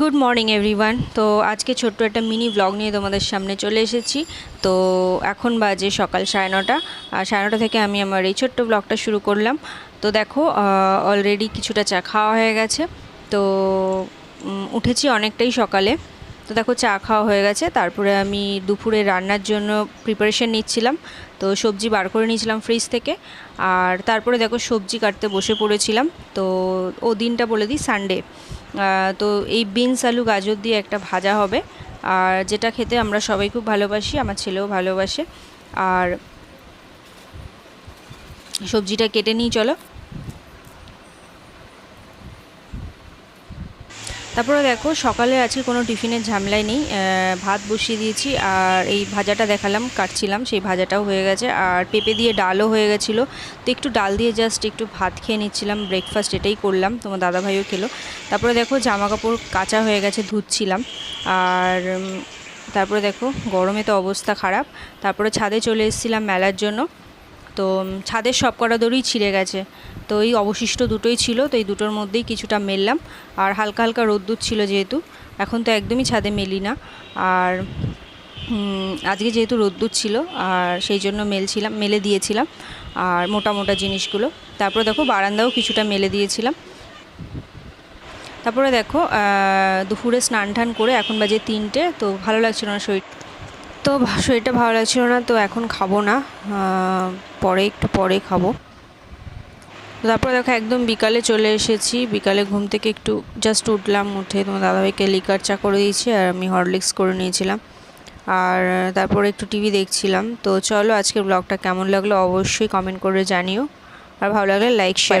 Good morning everyone তো আজকে ছোট্ট একটা মিনি ব্লগ নিয়ে তোমাদের সামনে চলে এসেছি। তো এখন বাজে সকাল সাড়ে নটা। আর সাড়ে নটা থেকে আমি আমার এই ছোট্ট ব্লগটা শুরু করলাম। তো দেখো অলরেডি কিছুটা চা খাওয়া হয়ে গেছে। তো উঠেছি অনেকটাই সকালে। তো দেখো, চা খাওয়া হয়ে গেছে। তারপরে আমি দুপুরে রান্নার জন্য প্রিপারেশন নিচ্ছিলাম। তো সবজি বার করে নিয়েছিলাম ফ্রিজ থেকে। আর তারপরে দেখো, সবজি কাটতে বসে পড়েছিলাম। তো ও দিনটা বলে দিই সানডে তো এই বিনস আলু, গাজর দিয়ে একটা ভাজা হবে। আর যেটা খেতে আমরা সবাই খুব ভালোবাসি, আমার ছেলেও ভালোবাসে। আর সবজিটা কেটে নিই, চলো। তারপরে দেখো, সকালে আজকে কোনো টিফিনের ঝামেলাই নেই। ভাত বসিয়ে দিয়েছি আর এই ভাজাটা দেখালাম, কাটছিলাম, সেই ভাজাটাও হয়ে গেছে। আর পেঁপে দিয়ে ডালও হয়ে গেছিল। তো একটু ডাল দিয়ে জাস্ট একটু ভাত খেয়ে নিচ্ছিলাম ব্রেকফাস্ট এটাই করলাম, তোমার দাদাভাইও খেলো। তারপরে দেখো জামা কাপড় কাঁচা হয়ে গেছে, ধুচ্ছিলাম। আর তারপরে দেখো, গরমে তো অবস্থা খারাপ। তারপরে ছাদে চলে এসেছিলাম মেলার জন্য। তো ছাদের সব কটা দড়ি ছিঁড়ে গেছে। তো এই অবশিষ্ট দুটোই ছিল, তো এই দুটোর মধ্যেই কিছুটা মেললাম। আর হালকা হালকা রোদ্দুর ছিল যেহেতু, এখন তো একদমই ছাদে মেলি না। আর আজকে যেহেতু রোদ্দুর ছিল, আর সেই জন্য মেলছিলাম, মেলে দিয়েছিলাম, আর মোটা মোটা জিনিসগুলো। তারপরে দেখো বারান্দাও কিছুটা মেলে দিয়েছিলাম। তারপরে দেখো দুপুরে স্নান টান করে এখন বাজে তিনটে, তো ভালো লাগছিল না শরীর তো শরীরটা ভালো লাগছিল না, তো এখন খাব না। পরে, একটু পরে খাব। তারপরে দেখো একদম বিকালে চলে এসেছি। বিকালে ঘুম থেকে একটু জাস্ট উঠলাম, উঠে তোমার দাদাভাইকে লিকার চা করে দিয়েছি আর আমি হরলিক্স করে নিয়েছিলাম। আর তারপরে একটু টিভি দেখছিলাম। তো চলো আজকের ব্লগটা কেমন লাগল অবশ্যই কমেন্ট করে জানিও। আর ভালো লাগলে লাইক শেয়ার